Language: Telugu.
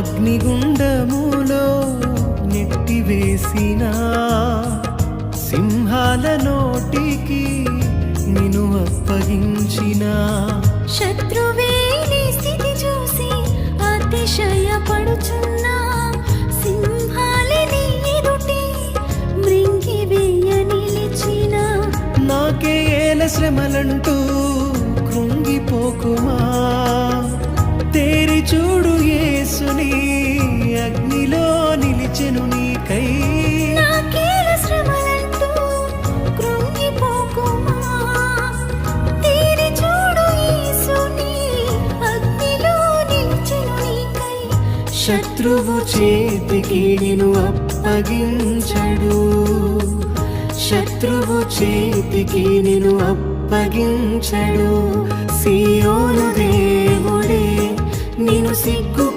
అగ్నిగుండములో నెట్టివేసిన సింహాల నోటికి నిన్ను అప్పగించిన. శత్రువే నీ స్థితి చూసి అతిశయపడుచున్నా సింహాలని ఎదుటి మృంగివేయ నిలిచిన. నాకే ఏల శ్రమలంటూ కృంగిపోకుమా? తేరి చూడు యేసుని అగ్నిలో నిలిచెను నీకై. శత్రువు చేతికి నిన్ను అప్పగించడు. శత్రువు చేతికి నిన్ను అప్పగించడు. సియోను దేవుడే నిన్ను సిగ్గుపడని